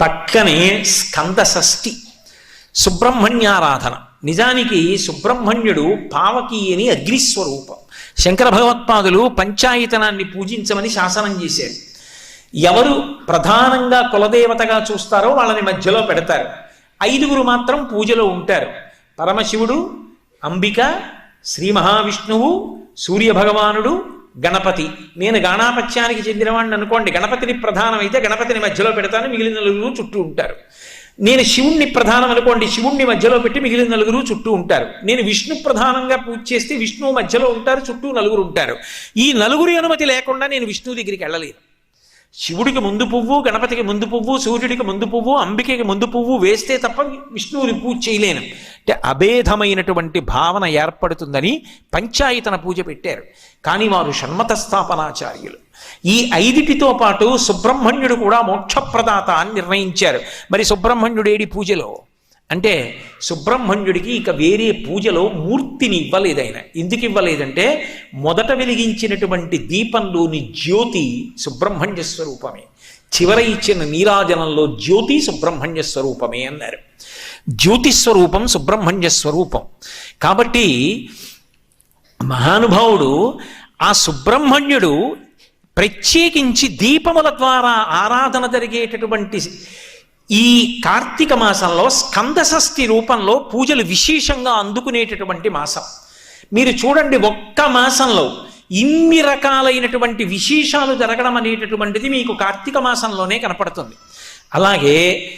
పక్కనే స్కంద షష్ఠి సుబ్రహ్మణ్యారాధన. నిజానికి సుబ్రహ్మణ్యుడు పావకి అని అగ్నిస్వరూపం. శంకర భగవత్పాదులు పంచాయతనాన్ని పూజించమని శాసనం చేశారు. ఎవరు ప్రధానంగా కులదేవతగా చూస్తారో వాళ్ళని మధ్యలో పెడతారు. ఐదుగురు మాత్రం పూజలో ఉంటారు. పరమశివుడు అంబిక శ్రీ మహావిష్ణువు సూర్యభగవానుడు గణపతి. నేను గాణాపత్యానికి చెందినవాడిని అనుకోండి. గణపతిని ప్రధానమైతే గణపతిని మధ్యలో పెడతాను మిగిలిన నలుగురు చుట్టూ ఉంటారు. నేను శివుణ్ణి ప్రధానం అనుకోండి శివుణ్ణి మధ్యలో పెట్టి మిగిలిన నలుగురు చుట్టూ ఉంటారు. నేను విష్ణు ప్రధానంగా పూజ చేస్తే విష్ణువు మధ్యలో ఉంటారు చుట్టూ నలుగురు ఉంటారు. ఈ నలుగురి అనుమతి లేకుండా నేను విష్ణువు దగ్గరికి వెళ్ళలేను. శివుడికి ముందు పువ్వు గణపతికి ముందు పువ్వు సూర్యుడికి ముందు పువ్వు అంబికకి ముందు పువ్వు వేస్తే తప్ప విష్ణువుని పూజ చేయలేను. అంటే అభేదమైనటువంటి భావన ఏర్పడుతుందని పంచాయతన పూజ పెట్టారు. కానీ వారు షణ్మత స్థాపనాచార్యులు. ఈ ఐదిటితో పాటు సుబ్రహ్మణ్యుడు కూడా మోక్షప్రదాత అని నిర్ణయించారు. మరి సుబ్రహ్మణ్యుడేడి పూజలో? అంటే సుబ్రహ్మణ్యుడికి ఇక వేరే పూజలో మూర్తిని ఇవ్వలేదు ఆయన. ఎందుకు ఇవ్వలేదంటే మొదట వెలిగించినటువంటి దీపంలోని జ్యోతి సుబ్రహ్మణ్య స్వరూపమే. చివర ఇచ్చిన నీరాజనంలో జ్యోతి సుబ్రహ్మణ్య స్వరూపమే అన్నారు. జ్యోతి స్వరూపం సుబ్రహ్మణ్య స్వరూపం. కాబట్టి మహానుభావుడు ఆ సుబ్రహ్మణ్యుడు ప్రత్యేకించి దీపముల ద్వారా ఆరాధన జరిగేటటువంటి ఈ కార్తీక మాసంలో స్కందషష్ఠి రూపంలో పూజలు విశేషంగా అందుకునేటటువంటి మాసం. మీరు చూడండి ఒక్క మాసంలో ఇన్ని రకాలైనటువంటి విశేషాలు జరగడం అనేటటువంటిది మీకు కార్తీక మాసంలోనే కనపడుతుంది. అలాగే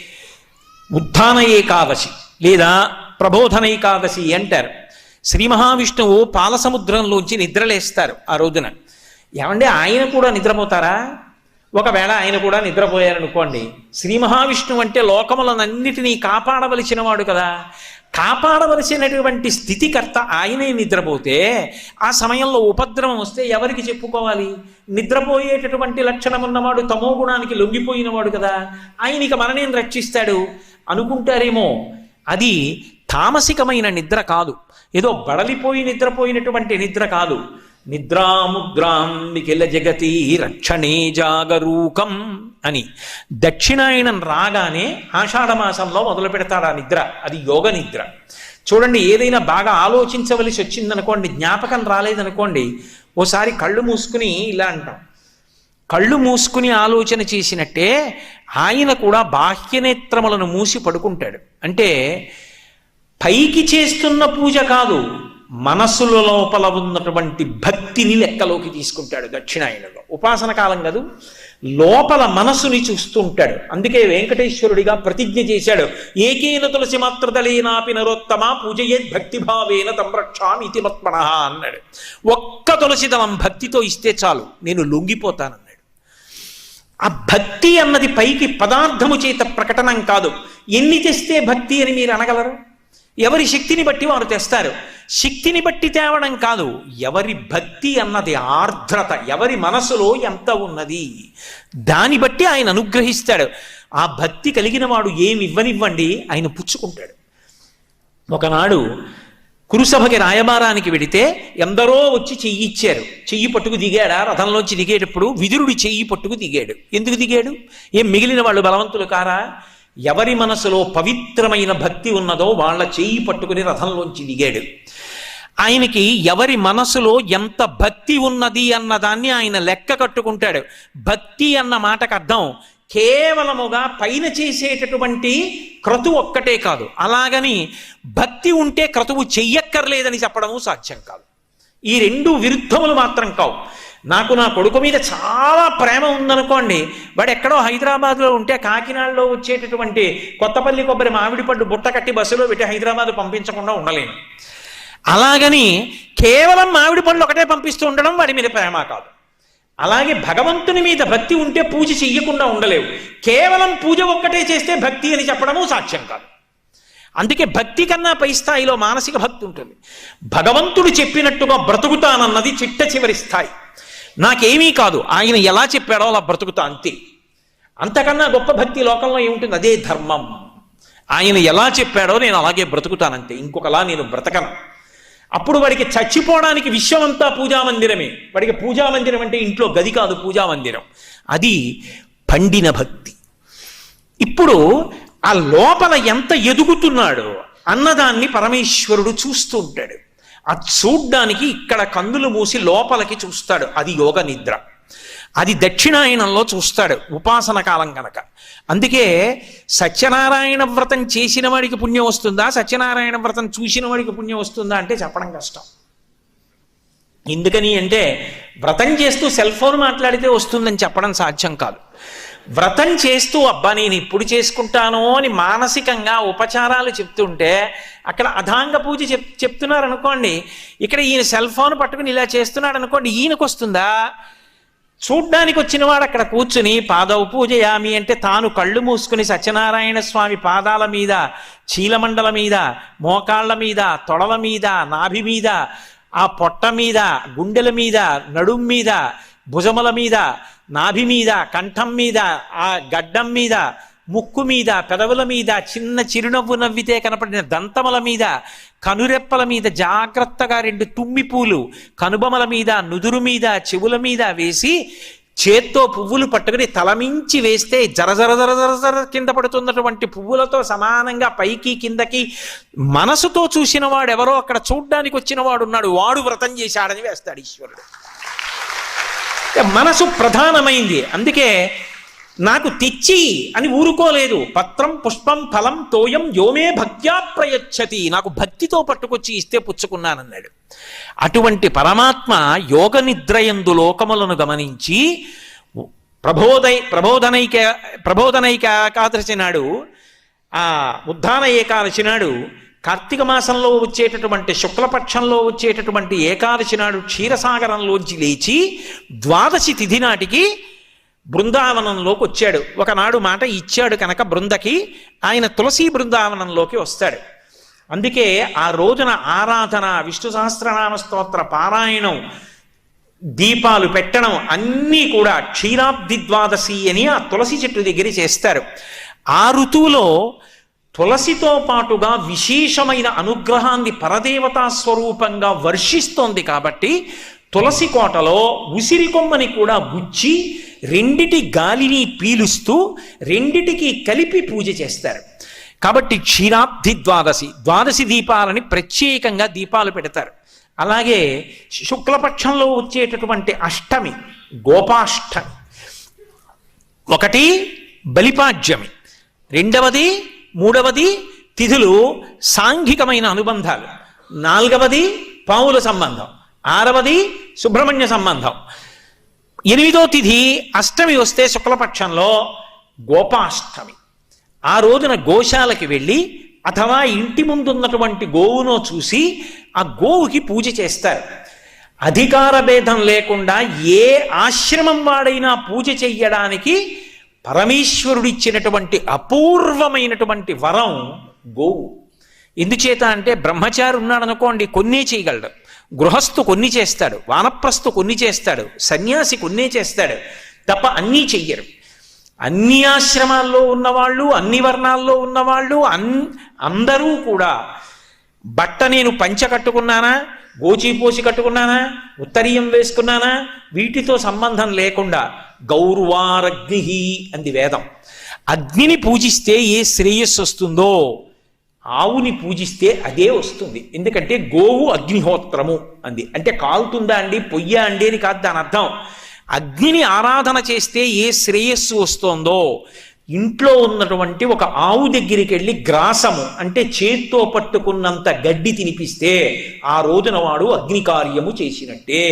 ఉత్థాన ఏకాదశి లేదా ప్రబోధన ఏకాదశి అంటారు. శ్రీ మహావిష్ణువు పాలసముద్రంలోంచి నిద్రలేస్తారు ఆ రోజున. ఏమంటే ఆయన కూడా నిద్రపోతారా? ఒకవేళ ఆయన కూడా నిద్రపోయారనుకోండి శ్రీ మహావిష్ణువు అంటే లోకములనన్నిటినీ కాపాడవలసిన వాడు కదా. కాపాడవలసినటువంటి స్థితికర్త ఆయనే నిద్రపోతే ఆ సమయంలో ఉపద్రవం వస్తే ఎవరికి చెప్పుకోవాలి? నిద్రపోయేటటువంటి లక్షణం ఉన్నవాడు తమో గుణానికి లొంగిపోయినవాడు కదా. ఆయనకి మననేం రక్షిస్తాడు? అనుకుంటారేమో. అది తామసికమైన నిద్ర కాదు. ఏదో బడలిపోయి నిద్రపోయినటువంటి నిద్ర కాదు. నిద్రాముద్రాం మిఖిల జగతి రక్షణే జాగరూకం అని. దక్షిణాయనం రాగానే ఆషాఢమాసంలో మొదలు పెడతాడు ఆ నిద్ర. అది యోగ నిద్ర. చూడండి ఏదైనా బాగా ఆలోచించవలసి వచ్చిందనుకోండి జ్ఞాపకం రాలేదనుకోండి ఓసారి కళ్ళు మూసుకుని ఇలా అంటాం. కళ్ళు మూసుకుని ఆలోచన చేసినట్టే ఆయన కూడా బాహ్యనేత్రములను మూసి పడుకుంటాడు. అంటే పైకి చేస్తున్న పూజ కాదు మనస్సుల లోపల ఉన్నటువంటి భక్తిని లెక్కలోకి తీసుకుంటాడు దక్షిణాయనలో ఉపాసన కాలం కాదు? లోపల మనస్సుని చూస్తుంటాడు అందుకే వెంకటేశ్వరుడిగా ప్రతిజ్ఞ చేశాడు. ఏకేన తులసి మాత్రదలేనాపి నరోత్తమ పూజయేద్ భక్తిభావేన తమ్రక్షామి ఇతి మత్మన అన్నాడు. ఒక్క తులసి దళం భక్తితో ఇస్తే చాలు. నేను లొంగిపోతానన్నాడు. ఆ భక్తి అన్నది పైకి పదార్థము చేత ప్రకటనం కాదు. ఎన్ని తెస్తే భక్తి అని మీరు అనగలరు? ఎవరి శక్తిని బట్టి వారు తెస్తారు. శక్తిని బట్టి తేవడం కాదు ఎవరి భక్తి అన్నది ఆర్ద్రత ఎవరి మనసులో ఎంత ఉన్నది. దాన్ని బట్టి ఆయన అనుగ్రహిస్తాడు. ఆ భక్తి కలిగిన వాడు ఏమి ఇవ్వనివ్వండి ఆయన పుచ్చుకుంటాడు. ఒకనాడు కురుసభకి రాయబారానికి వెడితే ఎందరో వచ్చి చెయ్యి ఇచ్చారు. చెయ్యి పట్టుకు దిగాడా? రథంలోంచి దిగేటప్పుడు విదురుడి చెయ్యి పట్టుకు దిగాడు. ఎందుకు దిగాడు? ఏం మిగిలిన వాళ్ళు బలవంతులు కారా? ఎవరి మనసులో పవిత్రమైన భక్తి ఉన్నదో వాళ్ళ చేయి పట్టుకుని రథంలోంచి దిగాడు. ఆయనకి ఎవరి మనసులో ఎంత భక్తి ఉన్నది అన్నదాన్ని ఆయన లెక్క కట్టుకుంటాడు. భక్తి అన్న మాటకు అర్థం కేవలముగా పైన చేసేటటువంటి క్రతువు ఒక్కటే కాదు. అలాగని భక్తి ఉంటే క్రతువు చెయ్యక్కర్లేదని చెప్పడము సాధ్యం కాదు. ఈ రెండు విరుద్ధములు మాత్రం కావు. నాకు నా కొడుకు మీద చాలా ప్రేమ ఉందనుకోండి వాడు ఎక్కడో హైదరాబాద్లో ఉంటే కాకినాడలో వచ్చేటటువంటి కొత్తపల్లి కొబ్బరి మామిడి పడ్డు బుట్ట కట్టి బస్సులో పెట్టి హైదరాబాద్ పంపించకుండా ఉండలేను. అలాగని కేవలం మామిడి పండ్లు ఒకటే పంపిస్తూ ఉండడం వాడి మీద ప్రేమ కాదు. అలాగే భగవంతుని మీద భక్తి ఉంటే పూజ చెయ్యకుండా ఉండలేవు. కేవలం పూజ ఒక్కటే చేస్తే భక్తి అని చెప్పడము సాధ్యం కాదు. అందుకే భక్తి కన్నా పై స్థాయిలో మానసిక భక్తి ఉంటుంది. భగవంతుడు చెప్పినట్టుగా బ్రతుకుతానన్నది చిట్ట చివరి స్థాయి. నాకేమీ కాదు. ఆయన ఎలా చెప్పాడో అలా బ్రతుకుతా అంతే. అంతకన్నా గొప్ప భక్తి లోకంలో ఏముంటుంది? అదే ధర్మం. ఆయన ఎలా చెప్పాడో నేను అలాగే బ్రతుకుతానంతే. ఇంకొకలా నేను బ్రతకను. అప్పుడు వాడికి చచ్చిపోవడానికి విశ్వమంతా పూజామందిరమే వాడికి పూజామందిరం అంటే ఇంట్లో గది కాదు పూజామందిరం అది పండిన భక్తి. ఇప్పుడు ఆ లోపల ఎంత ఎదుగుతున్నాడో అన్నదాన్ని పరమేశ్వరుడు చూస్తూ ఉంటాడు. ఆ చూడ్డానికి ఇక్కడ కందులు మూసి లోపలికి చూస్తాడు. అది యోగ నిద్ర. అది దక్షిణాయనంలో చూస్తాడు ఉపాసన కాలం కనుక అందుకే సత్యనారాయణ వ్రతం చేసిన వాడికి పుణ్యం వస్తుందా? సత్యనారాయణ వ్రతం చూసిన వాడికి పుణ్యం వస్తుందా అంటే చెప్పడం కష్టం. ఎందుకని అంటే వ్రతం చేస్తూ సెల్ ఫోన్ మాట్లాడితే వస్తుందని చెప్పడం సాధ్యం కాదు. వ్రతం చేస్తూ అబ్బా నేను ఇప్పుడు చేసుకుంటాను అని మానసికంగా ఉపచారాలు చెప్తుంటే అక్కడ అధాంగ పూజ చెప్ చెప్తున్నారు అనుకోండి ఇక్కడ ఈయన సెల్ ఫోన్ పట్టుకుని ఇలా చేస్తున్నాడు అనుకోండి ఈయనకు వస్తుందా చూడ్డానికి వచ్చినవాడు అక్కడ కూర్చుని పాదవు పూజయామి అంటే తాను కళ్ళు మూసుకుని సత్యనారాయణ స్వామి పాదాల మీద చీలమండల మీద మోకాళ్ళ మీద తొడల మీద నాభి మీద ఆ పొట్ట మీద గుండెల మీద నడుం మీద భుజముల మీద నాభి మీద కంఠం మీద ఆ గడ్డం మీద ముక్కు మీద పెదవుల మీద చిన్న చిరునవ్వు నవ్వితే కనపడిన దంతముల మీద కనురెప్పల మీద జాగ్రత్తగా రెండు తుమ్మి పూలు కనుబొమల మీద నుదురు మీద చెవుల మీద వేసి చేత్తో పువ్వులు పట్టుకుని తలమించి వేస్తే జర జర జర జర జర కింద పడుతున్నటువంటి పువ్వులతో సమానంగా పైకి కిందకి మనసుతో చూసిన వాడు ఎవరో అక్కడ చూడ్డానికి వచ్చిన వాడు ఉన్నాడు వాడు వ్రతం చేశాడని వేస్తాడు ఈశ్వరుడు. మనసు ప్రధానమైంది. అందుకే నాకు తెచ్చి అని ఊరుకోలేదు. పత్రం పుష్పం ఫలం తోయం యోమే భక్త్యా ప్రయచ్చతి. నాకు భక్తితో పట్టుకొచ్చి ఇస్తే పుచ్చుకున్నానన్నాడు. అటువంటి పరమాత్మ యోగ నిద్రయందు లోకములను గమనించి ప్రబోధై ప్రబోధనైక ప్రబోధనైక ఏకాదశి నాడు ఆ ఉద్ధాన ఏకాదశి నాడు కార్తీక మాసంలో వచ్చేటటువంటి శుక్లపక్షంలో వచ్చేటటువంటి ఏకాదశి నాడు క్షీరసాగరంలోంచి లేచి ద్వాదశి తిథి నాటికి బృందావనంలోకి వచ్చాడు. ఒకనాడు మాట ఇచ్చాడు కనుక బృందకి ఆయన తులసి బృందావనంలోకి వస్తాడు. అందుకే ఆ రోజున ఆరాధన విష్ణు సహస్రనామ స్తోత్ర పారాయణం దీపాలు పెట్టడం అన్నీ కూడా క్షీరాబ్ది ద్వాదశి అని ఆ తులసి చెట్టు దగ్గర చేస్తారు. ఆ ఋతువులో తులసితో పాటుగా విశేషమైన అనుగ్రహాన్ని పరదేవతా స్వరూపంగా వర్షిస్తోంది కాబట్టి తులసి కోటలో ఉసిరి కొమ్మని కూడా గుచ్చి రెండిటి గాలిని పీలుస్తూ రెండిటికి కలిపి పూజ చేస్తారు. కాబట్టి క్షీరాబ్ధి ద్వాదశి ద్వాదశి దీపాలని ప్రత్యేకంగా దీపాలు పెడతారు. అలాగే శుక్లపక్షంలో వచ్చేటటువంటి అష్టమి గోపాష్టమి. ఒకటి బలిపాడ్యమి రెండవది మూడవది తిథులు సాంఘికమైన అనుబంధాలు. నాలుగవది పావుల సంబంధం. ఆరవది సుబ్రహ్మణ్య సంబంధం. ఎనిమిదో తిథి అష్టమి వస్తే శుక్లపక్షంలో గోపాష్టమి. ఆ రోజున గోశాలకి వెళ్ళి అథవా ఇంటి ముందున్నటువంటి గోవును చూసి ఆ గోవుకి పూజ చేస్తారు. అధికార భేదం లేకుండా ఏ ఆశ్రమం వాడైనా పూజ చెయ్యడానికి పరమేశ్వరుడిచ్చినటువంటి అపూర్వమైనటువంటి వరం గోవు. ఎందుచేత అంటే బ్రహ్మచారి ఉన్నాడనుకోండి కొన్నే చేయగలడు. గృహస్థు కొన్ని చేస్తాడు వానప్రస్థు కొన్ని చేస్తాడు సన్యాసి కొన్నే చేస్తాడు తప్ప అన్నీ చెయ్యరు. అన్ని ఆశ్రమాల్లో ఉన్నవాళ్ళు అన్ని వర్ణాల్లో ఉన్నవాళ్ళు అన్ అందరూ కూడా బట్ట నేను పంచ కట్టుకున్నానా? గోచీపోసి కట్టుకున్నానా? ఉత్తరీయం వేసుకున్నానా? వీటితో సంబంధం లేకుండా గౌరవారగ్ని అంది వేదం. అగ్నిని పూజిస్తే ఏ శ్రేయస్సు వస్తుందో ఆవుని పూజిస్తే అదే వస్తుంది. ఎందుకంటే గోవు అగ్నిహోత్రము అంది. అంటే కాలుతుందా అండి? పొయ్యా అండి అని కాదు దాని అర్థం. అగ్నిని ఆరాధన చేస్తే ఏ శ్రేయస్సు వస్తుందో ఇంట్లో ఉన్నటువంటి ఒక ఆవు దగ్గరికి వెళ్ళి గ్రాసము అంటే చేత్తో పట్టుకున్నంత గడ్డి తినిపిస్తే ఆ రోజున వాడు అగ్ని కార్యము చేసినట్టే.